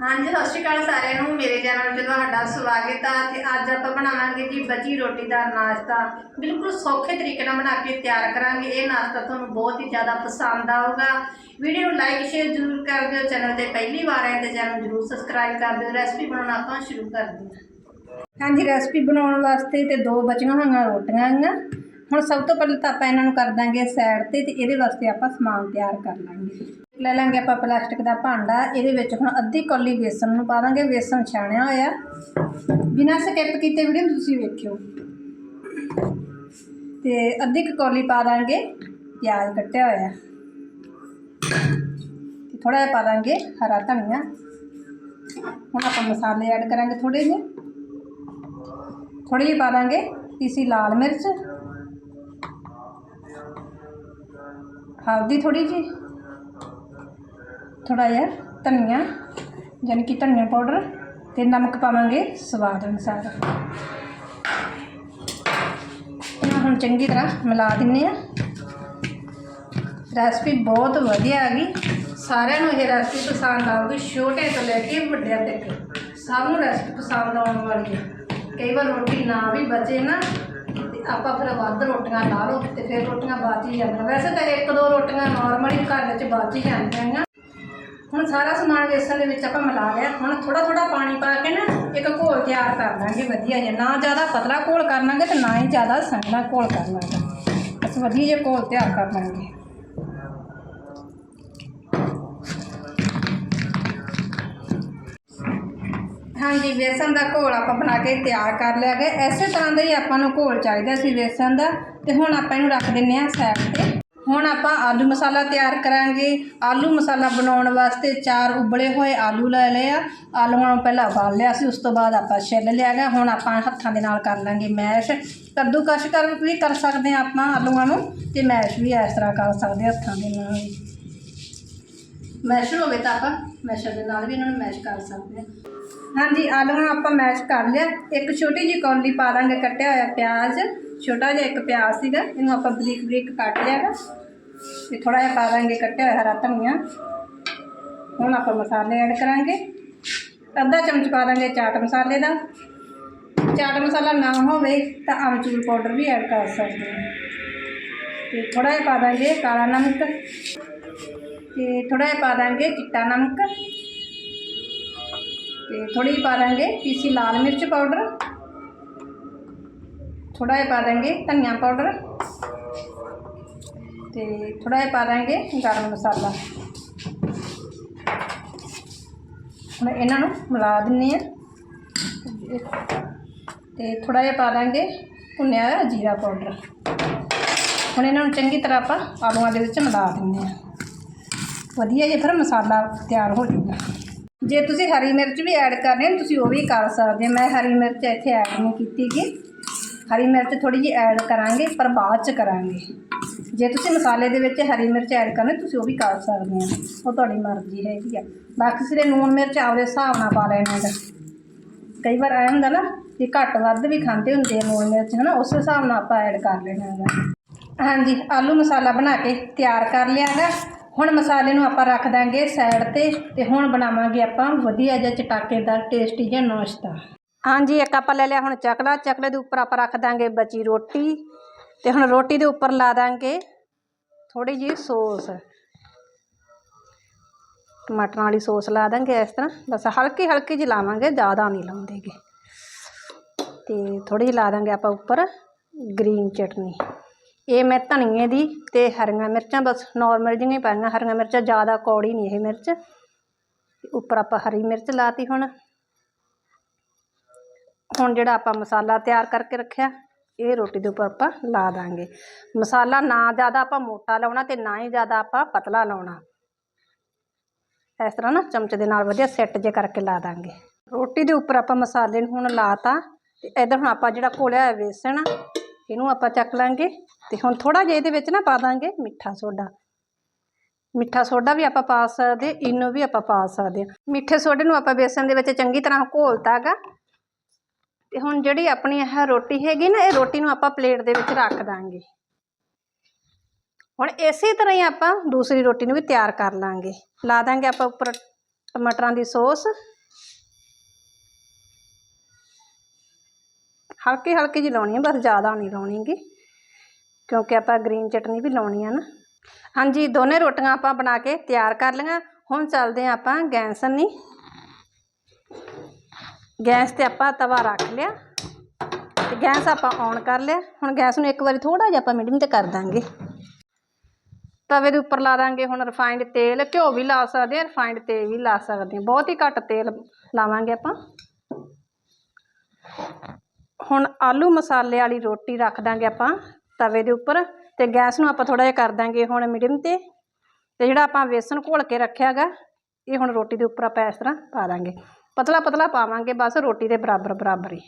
ਹਾਂਜੀ, ਸਤਿ ਸ਼੍ਰੀ ਅਕਾਲ ਸਾਰਿਆਂ ਨੂੰ। ਮੇਰੇ ਚੈਨਲ 'ਤੇ ਤੁਹਾਡਾ ਸਵਾਗਤ ਆ ਤੇ ਅੱਜ ਆਪਾਂ ਬਣਾਵਾਂਗੇ ਜੀ ਬਚੀ ਰੋਟੀ ਦਾ ਨਾਸ਼ਤਾ। ਬਿਲਕੁਲ ਸੌਖੇ ਤਰੀਕੇ ਨਾਲ ਬਣਾ ਕੇ ਤਿਆਰ ਕਰਾਂਗੇ। ਇਹ ਨਾਸ਼ਤਾ ਤੁਹਾਨੂੰ ਬਹੁਤ ਹੀ ਜ਼ਿਆਦਾ ਪਸੰਦ ਆਊਗਾ। ਵੀਡੀਓ ਨੂੰ ਲਾਈਕ ਸ਼ੇਅਰ ਜ਼ਰੂਰ ਕਰ ਦਿਓ। ਚੈਨਲ ਤੇ ਪਹਿਲੀ ਵਾਰ ਆਏ ਤੇ ਚੈਨਲ ਜ਼ਰੂਰ ਸਬਸਕ੍ਰਾਈਬ ਕਰ ਦਿਓ। ਰੈਸਪੀ ਬਣਾਉਣਾ ਆਪਾਂ ਸ਼ੁਰੂ ਕਰਦੇ ਹਾਂ। ਹਾਂਜੀ ਰੈਸਪੀ ਬਣਾਉਣ ਵਾਸਤੇ ਤੇ ਦੋ ਬਚੀਆਂ ਹੋਈਆਂ ਰੋਟੀਆਂ ਆਈਆਂ। ਹੁਣ ਸਭ ਤੋਂ ਪਹਿਲਾਂ ਤਾਂ ਆਪਾਂ ਇਹਨਾਂ ਨੂੰ ਕਰ ਦਾਂਗੇ ਸਾਈਡ ਤੇ ਤੇ ਇਹਦੇ ਵਾਸਤੇ ਆਪਾਂ ਸਮਾਨ ਤਿਆਰ ਕਰ ਲਾਂਗੇ। ਲੈ ਲਾਂਗੇ ਆਪਾਂ ਪਲਾਸਟਿਕ ਦਾ ਭਾਂਡਾ, ਇਹਦੇ ਵਿੱਚ ਹੁਣ ਅੱਧੀ ਕੌਲੀ ਬੇਸਨ ਨੂੰ ਪਾ ਦਾਂਗੇ ਬੇਸਨ ਛਾਣਿਆ ਹੋਇਆ। ਬਿਨਾਂ ਸਕਿਪ ਕੀਤੇ ਵੀਡੀਓ ਤੁਸੀਂ ਵੇਖਿਓ। ਤੇ ਅੱਧੀ ਕੌਲੀ ਪਾ ਦਾਂਗੇ, ਪਿਆਜ਼ ਕੱਟਿਆ ਹੋਇਆ। ਤੇ ਥੋੜਾ ਜਿਹਾ ਪਾ ਦਾਂਗੇ ਹਰਾ ਧਨੀਆ। ਹੁਣ ਆਪਾਂ ਮਸਾਲੇ ਐਡ ਕਰਾਂਗੇ ਥੋੜੇ ਜਿਹੇ। ਥੋੜੀ ਜਿਹੀ ਪਾ ਦਾਂਗੇ ਪੀਸੀ ਲਾਲ ਮਿਰਚ। ਹਲਦੀ ਥੋੜੀ ਜਿਹੀ। ਥੋੜਾ ਜਿਹਾ ਧਨੀਆ ਯਾਨੀ ਕਿ ਧਨੀਆ ਪਾਊਡਰ ਤੇ ਨਮਕ ਪਾਵਾਂਗੇ ਸਵਾਦ ਅਨੁਸਾਰ। ਇਹਨਾਂ ਹੁਣ ਚੰਗੀ ਤਰ੍ਹਾਂ ਮਿਲਾ ਦਿੰਨੇ ਆ। ਰੈਸਪੀ ਬਹੁਤ ਵਧੀਆ ਹੈਗੀ ਸਾਰਿਆਂ ਨੂੰ ਇਹ ਰੈਸਪੀ ਪਸੰਦ ਆਊਗੀ, ਛੋਟੇ ਤੋਂ ਲੈ ਕੇ ਵੱਡਿਆਂ ਤੱਕ। ਸਭ ਨੂੰ ਰੈਸਪੀ ਪਸੰਦ ਆਉਣ ਵਾਲੀ ਹੈ ਕਈ ਵਾਰ ਰੋਟੀ ਨਾ ਵੀ ਬਚੇ ਨਾ, ਤੇ ਆਪਾਂ ਫਿਰ ਵੱਧ ਰੋਟੀਆਂ ਲਾ ਲਓ ਤੇ ਫਿਰ ਰੋਟੀਆਂ ਬਚ ਹੀ ਜਾਂਦੀਆਂ ਵੈਸੇ ਤਾਂ ਇੱਕ ਦੋ ਰੋਟੀਆਂ ਨਾਰਮਲੀ ਘਰ ਵਿੱਚ ਬਚ ਹੀ ਜਾਂਦੀਆਂ। ਹੁਣ ਸਾਰਾ ਸਮਾਨ ਵੇਸਣ ਦੇ ਵਿੱਚ ਆਪਾਂ ਮਿਲਾ ਲਿਆ। ਹੁਣ ਥੋੜਾ ਥੋੜਾ ਪਾਣੀ ਪਾ ਕੇ ਨਾ ਇੱਕ ਘੋਲ ਤਿਆਰ ਕਰ ਲਾਂਗੇ ਵਧੀਆ ਜਿਹਾ। ਨਾ ਜ਼ਿਆਦਾ ਪਤਲਾ ਘੋਲ ਕਰਨਾਗੇ ਤੇ ਨਾ ਹੀ ਜ਼ਿਆਦਾ ਸੰਘਣਾ ਘੋਲ ਕਰਨਾਗਾ ਅਸੀਂ ਵਧੀਆ ਜਿਹਾ ਘੋਲ ਤਿਆਰ ਕਰ ਲਾਂਗੇ। ਹਾਂਜੀ, ਵੇਸਣ ਦਾ ਘੋਲ ਆਪਾਂ ਬਣਾ ਕੇ ਤਿਆਰ ਕਰ ਲਿਆ ਗਿਆ। ਐਸੇ ਤਰ੍ਹਾਂ ਦਾ ਹੀ ਆਪਾਂ ਨੂੰ ਘੋਲ ਚਾਹੀਦਾ ਸੀ ਵੇਸਣ ਦਾ। ਤੇ ਹੁਣ ਆਪਾਂ ਇਹਨੂੰ ਰੱਖ ਦਿੰਨੇ ਆ ਸਾਈਡ ਤੇ। ਹੁਣ ਆਪਾਂ ਆਲੂ ਮਸਾਲਾ ਤਿਆਰ ਕਰਾਂਗੇ। ਆਲੂ ਮਸਾਲਾ ਬਣਾਉਣ ਵਾਸਤੇ ਚਾਰ ਉਬਲੇ ਹੋਏ ਆਲੂ ਲੈ ਲਏ ਆ। ਆਲੂਆਂ ਨੂੰ ਪਹਿਲਾਂ ਉਬਾਲ ਲਿਆ ਸੀ, ਉਸ ਤੋਂ ਬਾਅਦ ਆਪਾਂ ਛਿੱਲ ਲਿਆ ਗਿਆ ਹੁਣ ਆਪਾਂ ਹੱਥਾਂ ਦੇ ਨਾਲ ਕਰ ਲਾਂਗੇ ਮੈਸ਼। ਕੱਦੂਕਸ਼ ਕਰ ਵੀ ਕਰ ਸਕਦੇ ਆ ਆਪਾਂ ਆਲੂਆਂ ਨੂੰ ਤੇ ਮੈਸ਼ ਵੀ ਇਸ ਤਰ੍ਹਾਂ ਕਰ ਸਕਦੇ ਹੱਥਾਂ ਦੇ ਨਾਲ। ਮੈਸ਼ਰ ਹੋਵੇ ਤਾਂ ਆਪਾਂ ਮੈਸ਼ਰ ਦੇ ਨਾਲ ਵੀ ਇਹਨਾਂ ਨੂੰ ਮੈਸ਼ ਕਰ ਸਕਦੇ ਹਾਂ। ਹਾਂਜੀ, ਆਲੂਆਂ ਨੂੰ ਆਪਾਂ ਮੈਸ਼ ਕਰ ਲਿਆ। ਇੱਕ ਛੋਟੀ ਜਿਹੀ ਕੌਲੀ ਪਾ ਦਾਂਗੇ ਕੱਟਿਆ ਹੋਇਆ ਪਿਆਜ਼। ਛੋਟਾ ਜਿਹਾ ਇੱਕ ਪਿਆਜ਼ ਸੀਗਾ, ਇਹਨੂੰ ਆਪਾਂ ਬਰੀਕ ਬਰੀਕ ਕੱਟ ਲਿਆਗਾ ਤੇ ਥੋੜਾ ਜਿਹਾ ਪਾ ਦਾਂਗੇ ਕੱਟਿਆ ਹੋਇਆ ਹਰਾ ਧਨੀਆ। ਹੁਣ ਆਪਾਂ ਮਸਾਲੇ ਐਡ ਕਰਾਂਗੇ। ਅੱਧਾ ਚਮਚ ਪਾ ਦਾਂਗੇ ਚਾਟ ਮਸਾਲੇ ਦਾ। ਚਾਟ ਮਸਾਲਾ ਨਾ ਹੋਵੇ ਤਾਂ ਅਮਚੂਰ ਪਾਊਡਰ ਵੀ ਐਡ ਕਰ ਸਕਦੇ ਹਾਂ। ਤੇ ਥੋੜਾ ਜਿਹਾ ਪਾ ਦਾਂਗੇ ਕਾਲਾ ਨਮਕ। ਤੇ ਥੋੜਾ ਜਿਹਾ ਪਾ ਦਾਂਗੇ ਚਿੱਟਾ ਨਮਕ। ਤੇ ਥੋੜੀ ਜਿਹੀ ਪਾ ਦਾਂਗੇ ਪੀਸੀ ਲਾਲ ਮਿਰਚ ਪਾਊਡਰ। ਥੋੜਾ ਜਿਹਾ ਪਾ ਦਾਂਗੇ ਧਨੀਆ ਪਾਊਡਰ ਤੇ ਥੋੜਾ ਜਿਹਾ ਪਾ ਦਾਂਗੇ ਗਰਮ ਮਸਾਲਾ। ਹੁਣ ਇਹਨਾਂ ਨੂੰ ਮਿਲਾ ਦਿੰਨੇ ਆ ਤੇ ਥੋੜਾ ਜਿਹਾ ਪਾ ਦਾਂਗੇ ਭੁੰਨਿਆ ਹੋਇਆ ਜੀਰਾ ਪਾਊਡਰ। ਹੁਣ ਇਹਨਾਂ ਨੂੰ ਚੰਗੀ ਤਰ੍ਹਾਂ ਆਪਾਂ ਆਲੂਆਂ ਦੇ ਵਿੱਚ ਮਿਲਾ ਦਿੰਨੇ ਆ ਵਧੀਆ ਜਿਹਾ ਫਿਰ ਮਸਾਲਾ ਤਿਆਰ ਹੋ ਜਾਊਗਾ। ਜੇ ਤੁਸੀਂ ਹਰੀ ਮਿਰਚ ਵੀ ਐਡ ਕਰਨੀ ਹੈ, ਤੁਸੀਂ ਉਹ ਵੀ ਕਰ ਸਕਦੇ ਹੋ। ਮੈਂ ਹਰੀ ਮਿਰਚ ਇੱਥੇ ਐਡ ਨਹੀਂ ਕੀਤੀ ਗੀ। ਹਰੀ ਮਿਰਚ ਥੋੜੀ ਜਿਹੀ ਐਡ ਕਰਾਂਗੇ, ਪਰ ਬਾਅਦ ਚ ਕਰਾਂਗੇ। ਜੇ ਤੁਸੀਂ ਮਸਾਲੇ ਦੇ ਵਿੱਚ ਹਰੀ ਮਿਰਚ ਐਡ ਕਰਨੀ, ਤੁਸੀਂ ਉਹ ਵੀ ਕਰ ਸਕਦੇ ਹੋ। ਉਹ ਤੁਹਾਡੀ ਮਰਜ਼ੀ ਹੈਗੀ ਆ। ਬਾਕੀ ਸਿਰੇ ਲੂਣ ਮਿਰਚ ਆਪਦੇ ਹਿਸਾਬ ਨਾਲ ਪਾ ਲੈਣਾ ਹੈਗਾ ਕਈ ਵਾਰ ਆਇਆ ਹੁੰਦਾ ਨਾ ਕਿ ਘੱਟ ਵੱਧ ਵੀ ਖਾਂਦੇ ਹੁੰਦੇ ਆ ਲੂਣ ਮਿਰਚ, ਹਨਾ, ਉਸ ਹਿਸਾਬ ਨਾਲ ਆਪਾਂ ਐਡ ਕਰ ਲੈਣਾ ਹੈਗਾ। ਹਾਂਜੀ, ਆਲੂ ਮਸਾਲਾ ਬਣਾ ਕੇ ਤਿਆਰ ਕਰ ਲਿਆ ਹੈਗਾ। ਹੁਣ ਮਸਾਲੇ ਨੂੰ ਆਪਾਂ ਰੱਖ ਦਾਂਗੇ ਸਾਈਡ ਤੇ ਤੇ ਹੁਣ ਬਣਾਵਾਂਗੇ ਆਪਾਂ ਵਧੀਆ ਜਿਹਾ ਚਟਾਕੇਦਾਰ ਟੇਸਟੀ ਜਿਹਾ ਨਾਸ਼ਤਾ। ਹਾਂਜੀ, ਇੱਕ ਆਪਾਂ ਲੈ ਲਿਆ ਹੁਣ ਚਕਲਾ। ਚਕਲੇ ਦੇ ਉੱਪਰ ਆਪਾਂ ਰੱਖ ਦਾਂਗੇ ਬਚੀ ਰੋਟੀ ਤੇ ਹੁਣ ਰੋਟੀ ਦੇ ਉੱਪਰ ਲਾ ਦਾਂਗੇ ਥੋੜੀ ਜਿਹੀ ਸੋਸ। ਟਮਾਟਰਾਂ ਵਾਲੀ ਸੋਸ ਲਾ ਦਾਂਗੇ ਇਸ ਤਰ੍ਹਾਂ। ਬਸ ਹਲਕੀ ਹਲਕੀ ਜਿਹੀ ਲਾਵਾਂਗੇ, ਜ਼ਿਆਦਾ ਨਹੀਂ ਲਾਉਂਦੇਗੇ। ਤੇ ਥੋੜੀ ਜਿਹੀ ਲਾ ਦਾਂਗੇ ਆਪਾਂ ਉੱਪਰ ਗ੍ਰੀਨ ਚਟਨੀ। ਇਹ ਮੈਂ ਧਨੀਏ ਦੀ ਤੇ ਹਰੀਆਂ ਮਿਰਚਾਂ, ਬਸ ਨਾਰਮਲ ਜਿਹੀਆਂ ਹੀ ਪਾਈਆਂ। ਹਰੀਆਂ ਮਿਰਚਾਂ ਜ਼ਿਆਦਾ ਕੌੜੀ ਨਹੀਂ ਇਹ ਮਿਰਚ। ਉੱਪਰ ਆਪਾਂ ਹਰੀ ਮਿਰਚ ਲਾਤੀ ਹੁਣ। ਹੁਣ ਜਿਹੜਾ ਆਪਾਂ ਮਸਾਲਾ ਤਿਆਰ ਕਰਕੇ ਰੱਖਿਆ, ਇਹ ਰੋਟੀ ਦੇ ਉੱਪਰ ਆਪਾਂ ਲਾ ਦਾਂਗੇ। ਮਸਾਲਾ ਨਾ ਜ਼ਿਆਦਾ ਆਪਾਂ ਮੋਟਾ ਲਾਉਣਾ ਤੇ ਨਾ ਹੀ ਜ਼ਿਆਦਾ ਆਪਾਂ ਪਤਲਾ ਲਾਉਣਾ। ਇਸ ਤਰ੍ਹਾਂ ਨਾ ਚਮਚ ਦੇ ਨਾਲ ਵਧੀਆ ਸੈੱਟ ਜੇ ਕਰਕੇ ਲਾ ਦਾਂਗੇ। ਰੋਟੀ ਦੇ ਉੱਪਰ ਆਪਾਂ ਮਸਾਲੇ ਨੂੰ ਹੁਣ ਲਾਤਾ ਤੇ ਇਧਰ ਹੁਣ ਆਪਾਂ ਜਿਹੜਾ ਘੋਲਿਆ ਹੋਇਆ ਵੇਸਣ, ਇਹਨੂੰ ਆਪਾਂ ਚੱਕ ਲਾਂਗੇ ਤੇ ਹੁਣ ਥੋੜਾ ਜਿਹਾ ਇਹਦੇ ਵਿੱਚ ਨਾ ਪਾ ਦਾਂਗੇ ਮਿੱਠਾ ਸੋਡਾ। ਮਿੱਠਾ ਸੋਡਾ ਵੀ ਆਪਾਂ ਪਾ ਸਕਦੇ, ਇਹਨੂੰ ਵੀ ਆਪਾਂ ਪਾ ਸਕਦੇ ਹਾਂ। ਮਿੱਠੇ ਸੋਡੇ ਨੂੰ ਆਪਾਂ ਬੇਸਣ ਦੇ ਵਿੱਚ ਚੰਗੀ ਤਰ੍ਹਾਂ ਘੋਲਤਾਗਾ ਤੇ ਹੁਣ ਜਿਹੜੀ ਆਪਣੀ ਇਹ ਰੋਟੀ ਹੈਗੀ ਨਾ, ਇਹ ਰੋਟੀ ਨੂੰ ਆਪਾਂ ਪਲੇਟ ਦੇ ਵਿੱਚ ਰੱਖ ਦਾਂਗੇ। ਹੁਣ ਇਸੇ ਤਰ੍ਹਾਂ ਹੀ ਆਪਾਂ ਦੂਸਰੀ ਰੋਟੀ ਨੂੰ ਵੀ ਤਿਆਰ ਕਰ ਲਾਂਗੇ। ਲਾ ਦਾਂਗੇ ਆਪਾਂ ਉੱਪਰ ਟਮਾਟਰਾਂ ਦੀ ਸੌਸ। ਹਲਕੀ ਹਲਕੀ ਜਿਹੀ ਲਾਉਣੀ ਹੈ ਬਸ ਜ਼ਿਆਦਾ ਨਹੀਂ ਲਾਉਣੀਗੀ, ਕਿਉਂਕਿ ਆਪਾਂ ਗ੍ਰੀਨ ਚਟਨੀ ਵੀ ਲਾਉਣੀ ਆ ਨਾ। ਹਾਂਜੀ, ਦੋਨੇ ਰੋਟੀਆਂ ਆਪਾਂ ਬਣਾ ਕੇ ਤਿਆਰ ਕਰ ਲਈਆਂ। ਹੁਣ ਚੱਲਦੇ ਹਾਂ ਆਪਾਂ ਗੈਸ ਨਹੀਂ ਗੈਸ ਤੇ ਆਪਾਂ ਤਵਾ ਰੱਖ ਲਿਆ ਤੇ ਗੈਸ ਆਪਾਂ ਔਨ ਕਰ ਲਿਆ। ਹੁਣ ਗੈਸ ਨੂੰ ਇੱਕ ਵਾਰੀ ਥੋੜਾ ਜਿਹਾ ਆਪਾਂ ਮੀਡੀਅਮ ਤੇ ਕਰ ਦਾਂਗੇ। ਤਵੇ ਦੇ ਉੱਪਰ ਲਾ ਦਾਂਗੇ ਹੁਣ ਰਿਫਾਈਂਡ ਤੇਲ। ਘਿਓ ਵੀ ਲਾ ਸਕਦੇ ਆ ਰਿਫਾਈਂਡ ਤੇਲ ਵੀ ਲਾ ਸਕਦੇ ਆ। ਬਹੁਤ ਹੀ ਘੱਟ ਤੇਲ ਲਾਵਾਂਗੇ ਆਪਾਂ। ਹੁਣ ਆਲੂ ਮਸਾਲੇ ਵਾਲੀ ਰੋਟੀ ਰੱਖ ਦਾਂਗੇ ਆਪਾਂ ਤਵੇ ਦੇ ਉੱਪਰ ਤੇ ਗੈਸ ਨੂੰ ਆਪਾਂ ਥੋੜਾ ਜਿਹਾ ਕਰ ਦਾਂਗੇ ਹੁਣ ਮੀਡੀਅਮ ਤੇ। ਤੇ ਜਿਹੜਾ ਆਪਾਂ ਵੇਸਣ ਘੋਲ ਕੇ ਰੱਖਿਆਗਾ ਇਹ ਹੁਣ ਰੋਟੀ ਦੇ ਉੱਪਰ ਆਪਾਂ ਇਸ ਤਰ੍ਹਾਂ ਪਾ ਦਾਂਗੇ। ਪਤਲਾ ਪਤਲਾ ਪਾਵਾਂਗੇ ਬਸ ਰੋਟੀ ਦੇ ਬਰਾਬਰ ਬਰਾਬਰ ਹੀ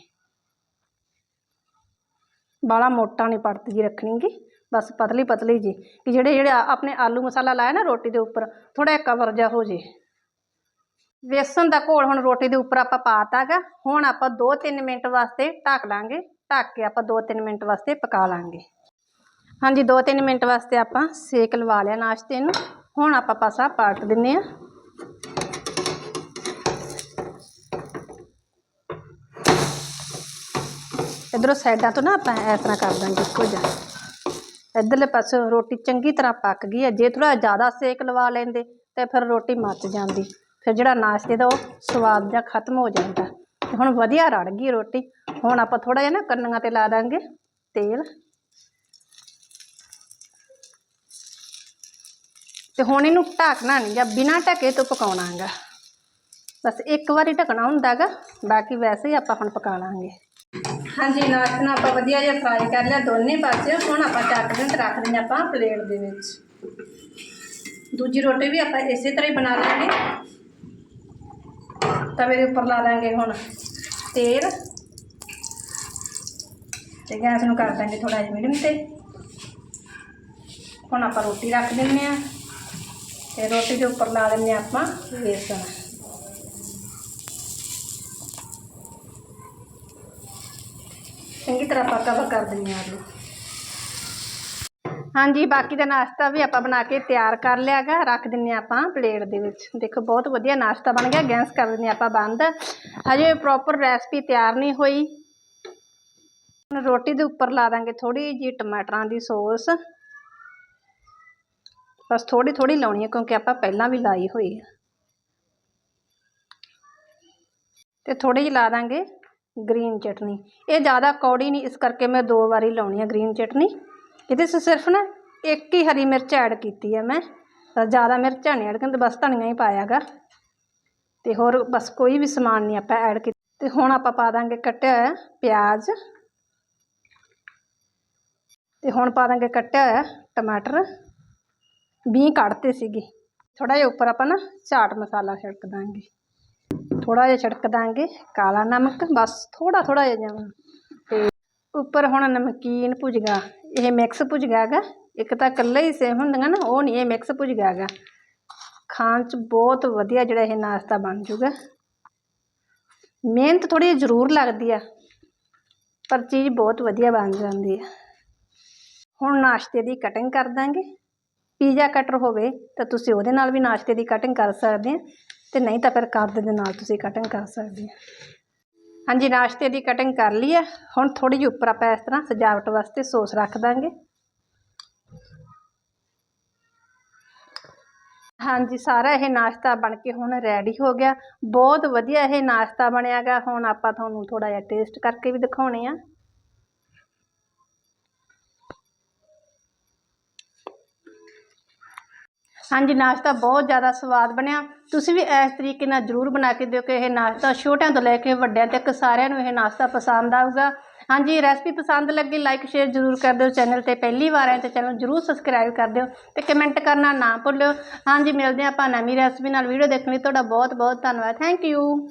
ਬਾਲਾ ਮੋਟਾ ਨਹੀਂ ਪੜਤ ਜੀ ਰੱਖਣੀਗੀ ਬਸ ਪਤਲੀ ਪਤਲੀ ਜੀ ਕਿ ਜਿਹੜੇ ਜਿਹੜੇ ਆ- ਆਪਣੇ ਆਲੂ ਮਸਾਲਾ ਲਾਇਆ ਨਾ ਰੋਟੀ ਦੇ ਉੱਪਰ ਥੋੜਾ ਜਿਹਾ ਕਵਰ ਜਿਹਾ ਹੋ ਜੇ ਵੇਸਣ ਦਾ ਘੋਲ ਹੁਣ ਰੋਟੀ ਦੇ ਉੱਪਰ ਆਪਾਂ ਪਾਤਾਗਾ ਹੁਣ ਆਪਾਂ 2-3 ਮਿੰਟ ਵਾਸਤੇ ਢੱਕ ਲਾਂਗੇ ਢੱਕ ਕੇ ਆਪਾਂ 2-3 ਮਿੰਟ ਵਾਸਤੇ ਪਕਾ ਲਾਂਗੇ ਹਾਂਜੀ 2-3 ਮਿੰਟ ਵਾਸਤੇ ਆਪਾਂ ਸੇਕ ਲਵਾ ਲਿਆ ਨਾਸ਼ਤੇ ਨੂੰ ਹੁਣ ਆਪਾਂ ਪਾਸਾ ਪਲਟ ਦਿੰਨੇ ਆ ਇਧਰੋਂ ਸਾਈਡਾਂ ਤੋਂ ਨਾ ਆਪਾਂ ਇਸ ਤਰ੍ਹਾਂ ਕਰ ਦਾਂਗੇ, ਇੱਕੋ ਜਿਹਾ। ਇੱਧਰਲੇ ਪਾਸੇ ਰੋਟੀ ਚੰਗੀ ਤਰ੍ਹਾਂ ਪੱਕ ਗਈ ਹੈ, ਜੇ ਥੋੜਾ ਜ਼ਿਆਦਾ ਸੇਕ ਲਵਾ ਲੈਂਦੇ ਤੇ ਫਿਰ ਰੋਟੀ ਮੱਚ ਜਾਂਦੀ। ਫਿਰ ਜਿਹੜਾ ਨਾਸ਼ਤੇ ਦਾ ਉਹ ਸਵਾਦ ਜਾਂ ਖਤਮ ਹੋ ਜਾਂਦਾ। ਤੇ ਹੁਣ ਵਧੀਆ ਰੜ ਗਈ ਰੋਟੀ। ਹੁਣ ਆਪਾਂ ਥੋੜਾ ਜਿਹਾ ਨਾ ਕੰਨੀਆਂ ਤੇ ਲਾ ਦਾਂਗੇ ਤੇਲ। ਤੇ ਹੁਣ ਇਹਨੂੰ ਢੱਕਣਾ ਨਹੀਂ ਜਾਂ ਬਿਨਾਂ ਢੱਕੇ ਤੋਂ ਪਕਾਉਣਾ ਹੈਗਾ। ਬਸ ਇੱਕ ਵਾਰੀ ਢੱਕਣਾ ਹੁੰਦਾ ਗਾ ਬਾਕੀ ਵੈਸੇ ਹੀ ਆਪਾਂ ਹੁਣ ਪਕਾ ਲਾਂਗੇ। ਹਾਂਜੀ ਨਾਸ਼ਤਾ ਨੂੰ ਆਪਾਂ ਵਧੀਆ ਜਿਹਾ ਫਰਾਈ ਕਰ ਲਿਆ ਦੋਨੇ ਪਾਸੇ। ਹੁਣ ਆਪਾਂ ਚੱਕ ਦੇ ਤੇ ਰੱਖ ਦਿੰਦੇ ਆਪਾਂ ਪਲੇਟ ਦੇ ਵਿੱਚ। ਦੂਜੀ ਰੋਟੀ ਵੀ ਆਪਾਂ ਇਸੇ ਤਰ੍ਹਾਂ ਹੀ ਬਣਾ ਲਾਂਗੇ। ਤਵੇ ਦੇ ਉੱਪਰ ਲਾ ਲਾਂਗੇ ਹੁਣ ਤੇਲ। ਤੇ ਗੈਸ ਨੂੰ ਕਰ ਦਾਂਗੇ ਥੋੜਾ ਜਿਹਾ ਮੀਡੀਅਮ ਤੇ। ਹੁਣ ਆਪਾਂ ਰੋਟੀ ਰੱਖ ਦਿੰਨੇ ਆ ਤੇ ਰੋਟੀ ਦੇ ਉੱਪਰ ਲਾ ਦਿੰਨੇ ਆ ਆਪਾਂ ਬੇਸਣ ਤਰ੍ਹਾਂ ਆਪਾਂ ਕਵਰ ਕਰ ਦਿੰਦੇ ਹਾਂ ਆਲੂ ਹਾਂਜੀ, ਬਾਕੀ ਦਾ ਨਾਸ਼ਤਾ ਵੀ ਆਪਾਂ ਬਣਾ ਕੇ ਤਿਆਰ ਕਰ ਲਿਆਗਾ ਰੱਖ ਦਿੰਨੇ ਆ ਆਪਾਂ ਪਲੇਟ ਦੇ ਵਿੱਚ। ਦੇਖੋ, ਬਹੁਤ ਵਧੀਆ ਨਾਸ਼ਤਾ ਬਣ ਗਿਆ। ਗੈਸ ਕਰ ਦਿੰਨੇ ਆਪਾਂ ਬੰਦ। ਹਜੇ ਪ੍ਰੋਪਰ ਰੈਸਪੀ ਤਿਆਰ ਨਹੀਂ ਹੋਈ। ਹੁਣ ਰੋਟੀ ਦੇ ਉੱਪਰ ਲਾ ਦਾਂਗੇ ਥੋੜੀ ਜਿਹੀ ਟਮਾਟਰਾਂ ਦੀ ਸੌਸ। ਬਸ ਥੋੜੀ ਥੋੜੀ ਲਾਉਣੀ ਹੈ, ਕਿਉਂਕਿ ਆਪਾਂ ਪਹਿਲਾਂ ਵੀ ਲਾਈ ਹੋਈ ਹੈ। ਤੇ ਥੋੜੀ ਜਿਹੀ ਲਾ ਦਾਂਗੇ। ਗ੍ਰੀਨ ਚਟਨੀ। ਇਹ ਜ਼ਿਆਦਾ ਕੌੜੀ ਨਹੀਂ, ਇਸ ਕਰਕੇ ਮੈਂ ਦੋ ਵਾਰੀ ਲਾਉਣੀ ਆ ਗ੍ਰੀਨ ਚਟਨੀ। ਇਹਦੇ 'ਚ ਸਿਰਫ ਨਾ ਇੱਕ ਹੀ ਹਰੀ ਮਿਰਚ ਐਡ ਕੀਤੀ ਹੈ ਮੈਂ। ਜ਼ਿਆਦਾ ਮਿਰਚਾਂ ਨਹੀਂ ਐਡ ਕਰਦੇ ਬਸ ਧਨੀਆ ਹੀ ਪਾਇਆਗਾ ਤੇ ਹੋਰ ਬਸ ਕੋਈ ਵੀ ਸਮਾਨ ਨਹੀਂ ਆਪਾਂ ਐਡ ਕੀਤਾ ਤੇ ਹੁਣ ਆਪਾਂ ਪਾ ਦਾਂਗੇ ਕੱਟਿਆ ਹੋਇਆ ਪਿਆਜ਼। ਤੇ ਹੁਣ ਪਾ ਦਾਂਗੇ ਕੱਟਿਆ ਹੋਇਆ ਟਮਾਟਰ। ਵੀਹ ਕੱਢਤੇ ਸੀਗੇ। ਥੋੜਾ ਜਿਹਾ ਉੱਪਰ ਆਪਾਂ ਨਾ ਚਾਟ ਮਸਾਲਾ ਛਿੜਕ ਦਾਂਗੇ। ਥੋੜਾ ਜਿਹਾ ਛਿੜਕ ਦਾਂਗੇ, ਕਾਲਾ ਨਮਕ, ਬਸ ਥੋੜਾ ਥੋੜਾ ਜਿਹਾ ਜਿਵੇਂ ਤੇ ਉੱਪਰ ਹੁਣ ਨਮਕੀਨ ਭੁਜਗਾ, ਇਹ ਮਿਕਸ ਭੁਜਗਾ ਹੈਗਾ ਇੱਕ ਤਾਂ ਇਕੱਲਾ ਹੀ ਸੇਮ ਹੁੰਦੀਆਂ ਨਾ, ਉਹ ਨਹੀਂ, ਇਹ ਮਿਕਸ ਭੁਜਗਾ ਹੈਗਾ ਖਾਣ 'ਚ ਬਹੁਤ ਵਧੀਆ ਜਿਹੜਾ ਇਹ ਨਾਸ਼ਤਾ ਬਣ ਜੂਗਾ। ਮਿਹਨਤ ਥੋੜੀ ਜ਼ਰੂਰ ਲੱਗਦੀ ਆ, ਪਰ ਚੀਜ਼ ਬਹੁਤ ਵਧੀਆ ਬਣ ਜਾਂਦੀ ਆ। ਹੁਣ ਨਾਸ਼ਤੇ ਦੀ ਕਟਿੰਗ ਕਰ ਦਾਂਗੇ। ਪੀਜ਼ਾ ਕਟਰ ਹੋਵੇ ਤਾਂ ਤੁਸੀਂ ਉਹਦੇ ਨਾਲ ਵੀ ਨਾਸ਼ਤੇ ਦੀ ਕਟਿੰਗ ਕਰ ਸਕਦੇ ਆ। ਤੇ ਨਹੀਂ ਤਾਂ ਫਿਰ ਕੱਦ ਦੇ ਨਾਲ ਤੁਸੀਂ ਕਟਿੰਗ ਕਰ ਸਕਦੇ ਆ ਹਾਂਜੀ, ਨਾਸ਼ਤੇ ਦੀ ਕਟਿੰਗ ਕਰ ਲਈ ਹੈ ਹੁਣ ਥੋੜੀ ਜਿਹੀ ਉੱਪਰ ਆਪਾਂ ਇਸ ਤਰ੍ਹਾਂ ਸਜਾਵਟ ਵਾਸਤੇ ਸੋਸ ਰੱਖ ਦਾਂਗੇ। ਹਾਂਜੀ, ਸਾਰਾ ਇਹ ਨਾਸ਼ਤਾ ਬਣ ਕੇ ਹੁਣ ਰੈਡੀ ਹੋ ਗਿਆ। ਬਹੁਤ ਵਧੀਆ ਇਹ ਨਾਸ਼ਤਾ ਬਣਿਆਗਾ ਹੁਣ ਆਪਾਂ ਤੁਹਾਨੂੰ ਥੋੜਾ ਜਿਹਾ ਟੇਸਟ ਕਰਕੇ ਵੀ ਦਿਖਾਉਣੇ ਆ। ਹਾਂਜੀ, ਨਾਸ਼ਤਾ ਬਹੁਤ ਜ਼ਿਆਦਾ ਸਵਾਦ ਬਣਿਆ। ਤੁਸੀਂ ਵੀ ਇਸ ਤਰੀਕੇ ਨਾਲ ਜ਼ਰੂਰ ਬਣਾ ਕੇ ਦਿਓ ਕਿ ਇਹ ਨਾਸ਼ਤਾ ਛੋਟਿਆਂ ਤੋਂ ਲੈ ਕੇ ਵੱਡਿਆਂ ਤੱਕ ਸਾਰਿਆਂ ਨੂੰ ਇਹ ਨਾਸ਼ਤਾ ਪਸੰਦ ਆਊਗਾ। ਹਾਂਜੀ, ਰੈਸਪੀ ਪਸੰਦ ਲੱਗੀ ਲਾਈਕ ਸ਼ੇਅਰ ਜ਼ਰੂਰ ਕਰ ਦਿਓ ਚੈਨਲ ਤੇ। ਪਹਿਲੀ ਵਾਰ ਆਏ ਤਾਂ ਚੈਨਲ ਜ਼ਰੂਰ ਸਬਸਕ੍ਰਾਈਬ ਕਰ ਦਿਓ ਤੇ ਕਮੈਂਟ ਕਰਨਾ ਨਾ ਭੁੱਲਿਓ। ਹਾਂਜੀ, ਮਿਲਦੇ ਹਾਂ ਆਪਾਂ ਨਵੀਂ ਰੈਸਪੀ ਨਾਲ। ਵੀਡੀਓ ਦੇਖਣ ਲਈ ਤੁਹਾਡਾ ਬਹੁਤ ਬਹੁਤ ਧੰਨਵਾਦ। Thank you